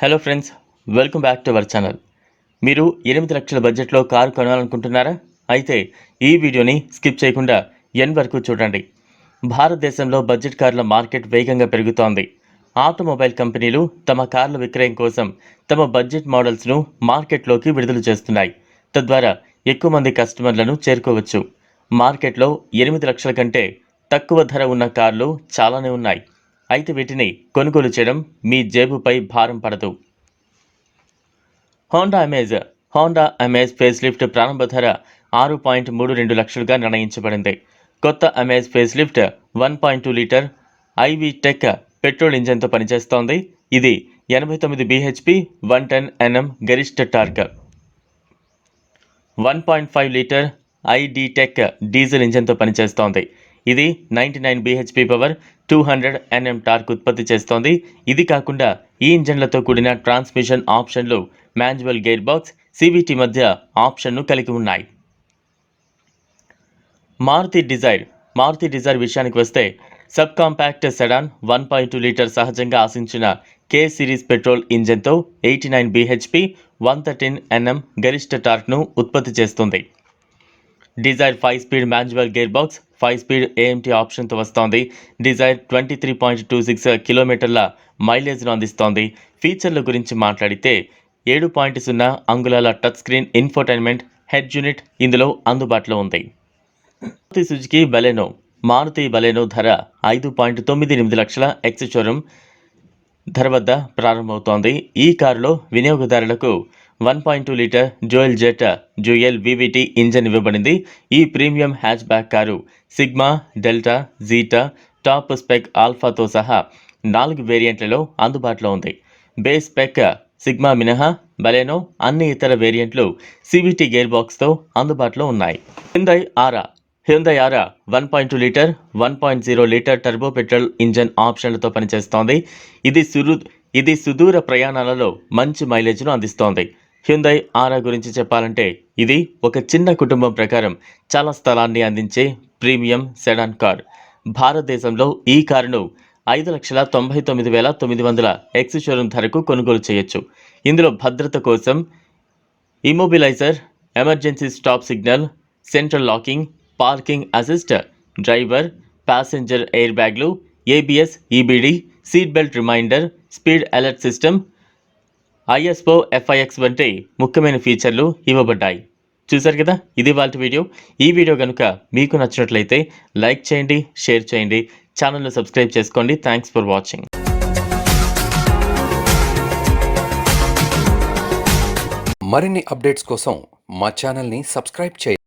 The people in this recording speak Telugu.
Hello friends welcome back to our channel మీరు ఎనిమిది లక్షల బడ్జెట్లో కారు కొనాలనుకుంటున్నారా? అయితే ఈ వీడియోని స్కిప్ చేయకుండా ఎన్ వరకు చూడండి. భారతదేశంలో బడ్జెట్ కార్ల మార్కెట్ వేగంగా పెరుగుతోంది. ఆటోమొబైల్ కంపెనీలు తమ కార్ల విక్రయం కోసం తమ బడ్జెట్ మోడల్స్ను మార్కెట్లోకి విడుదల చేస్తున్నాయి. తద్వారా ఎక్కువ మంది కస్టమర్లను చేరుకోవచ్చు. మార్కెట్లో ఎనిమిది లక్షల కంటే తక్కువ ధర ఉన్న కార్లు చాలానే ఉన్నాయి. అయితే వీటిని కొనుగోలు చేయడం మీ జేబుపై భారం పడదు. Honda Amaze Honda Amaze facelift ప్రారంభ ధర ఆరు పాయింట్ మూడు రెండు లక్షలుగా నిర్ణయించబడింది. కొత్త Amaze facelift one point two litre iVTEC petrol ఇంజన్తో పనిచేస్తోంది. ఇది ఎనభై తొమ్మిది బీహెచ్పి వన్ టెన్ ఎన్ఎం గరిష్ట torque. One point five litre iDTEC diesel ఇంజన్తో పనిచేస్తోంది. ఇది ninety nine BHP power two hundred NM torque ఉత్పత్తి చేస్తోంది. ఇది కాకుండా ఈ ఇంజన్లతో కూడిన ట్రాన్స్మిషన్ ఆప్షన్లు మాన్యువల్ గేర్ బాక్స్ సివిటి మధ్య ఆప్షన్ను కలిగి ఉన్నాయి. మారుతి డిజైర్ మారుతి డిజైర్ విషయానికి వస్తే sub compact sedan one point two litre సహజంగా ఆశించిన K series petrol ఇంజన్తో eighty nine BHP one thirteen NM గరిష్ట టార్క్ను ఉత్పత్తి చేస్తుంది. Dzire five speed manual gear box five speed AMT ఆప్షన్తో వస్తోంది. Dzire twenty three point two six కిలోమీటర్ల మైలేజ్ను అందిస్తోంది. ఫీచర్ల గురించి మాట్లాడితే ఏడు పాయింట్ సున్నా అంగుళాల touch screen infotainment head unit ఇందులో అందుబాటులో ఉంది. Maruti Suzuki Baleno Maruti Baleno ధర ఐదు పాయింట్ తొమ్మిది ఎనిమిది లక్షల ఎక్స్ షోరూమ్ ధర వద్ద ప్రారంభమవుతోంది. ఈ కారులో వినియోగదారులకు one point two litre dual jet dual VVT engine ఇవ్వబడింది. ఈ premium hatchback car Sigma Delta Zeta top spec ఆల్ఫాతో సహా నాలుగు వేరియంట్లలో అందుబాటులో ఉంది. బేస్ స్పెక్ సిగ్మా మినహా బలెనో అన్ని ఇతర వేరియంట్లు సివిటి గేర్ బాక్స్తో అందుబాటులో ఉన్నాయి. Hyundai Aura. Hyundai Aura one point two litre one point zero litre turbo petrol engine ఆప్షన్లతో పనిచేస్తోంది. ఇది సురు ఇది సుదూర ప్రయాణాలలో మంచి మైలేజ్ను అందిస్తోంది. హ్యుందై ఆరా గురించి చెప్పాలంటే ఇది ఒక చిన్న కుటుంబం ప్రకారం చాలా స్థలాన్ని అందించే ప్రీమియం సెడాన్ కార్. భారతదేశంలో ఈ కారును ఐదు లక్షల తొంభై తొమ్మిది వేల తొమ్మిది వందల ఎక్స్ షోరూమ్ ధరకు కొనుగోలు చేయొచ్చు. ఇందులో భద్రత కోసం immobiliser emergency stop signal central locking parking assist driver passenger air బ్యాగ్లు ABS EBD seat belt reminder speed alert system ISO FIX వంటి ముఖ్యమైన ఫీచర్లు ఇవ్వబడ్డాయి. చూశారు కదా? ఇది వాళ్ళ వీడియో. ఈ వీడియో కనుక మీకు నచ్చినట్లయితే లైక్ చేయండి షేర్ చేయండి ఛానల్ను సబ్స్క్రైబ్ చేసుకోండి. Thanks for watching. మరిన్ని అప్డేట్స్ కోసం మా ఛానల్ని సబ్స్క్రైబ్ చేయండి.